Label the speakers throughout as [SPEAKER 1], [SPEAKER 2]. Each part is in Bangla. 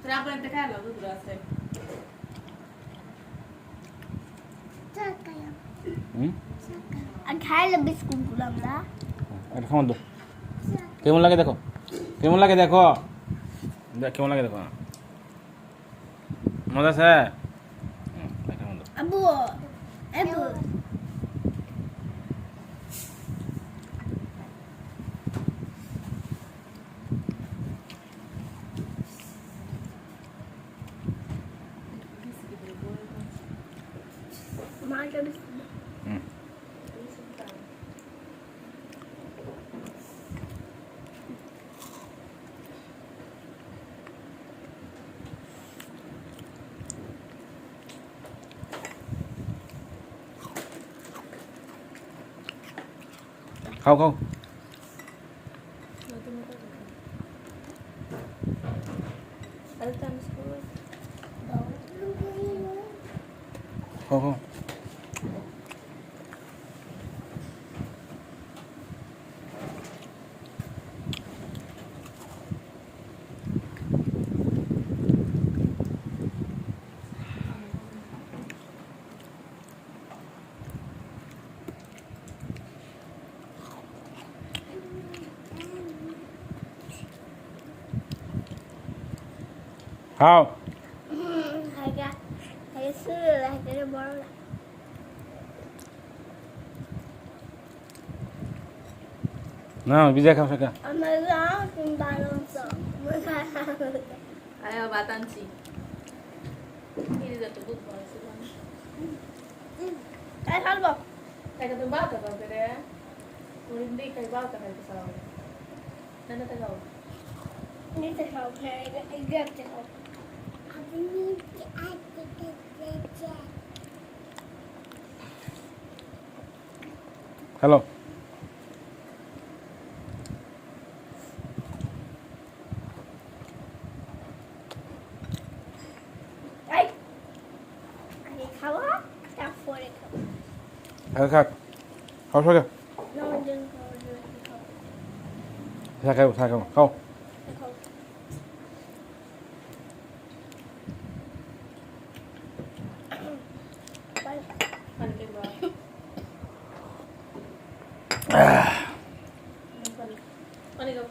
[SPEAKER 1] তোর আবার একটা খাইলো দুধ আছে
[SPEAKER 2] কেমন লাগে দেখো? কেমন লাগে দেখো? কেমন লাগে দেখো মজা আছে।
[SPEAKER 3] Abu Abu.
[SPEAKER 1] Hmm. Không không
[SPEAKER 3] Không không
[SPEAKER 1] 好。嗯，好的，还是来给你剥了。না তা খাও।
[SPEAKER 3] খাও
[SPEAKER 2] হ্যালো খাও খাও খাও
[SPEAKER 3] খাও
[SPEAKER 2] খাও খাও খাও
[SPEAKER 3] খাও বাই
[SPEAKER 1] পানি দেবো পানি দাও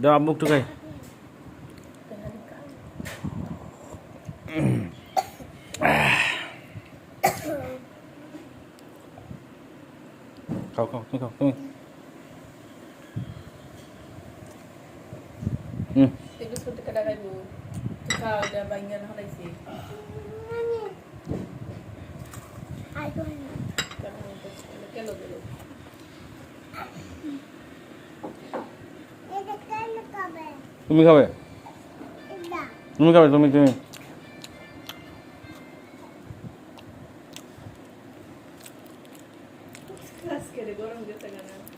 [SPEAKER 2] দাও আব্বু একটু খাই খাও খাও তুমি খাও তুমি হুম
[SPEAKER 1] এই
[SPEAKER 3] তুমি খাবে
[SPEAKER 2] তুমি খাবে
[SPEAKER 3] তুমি
[SPEAKER 2] তুমি Classic, agora não deu essa ganada.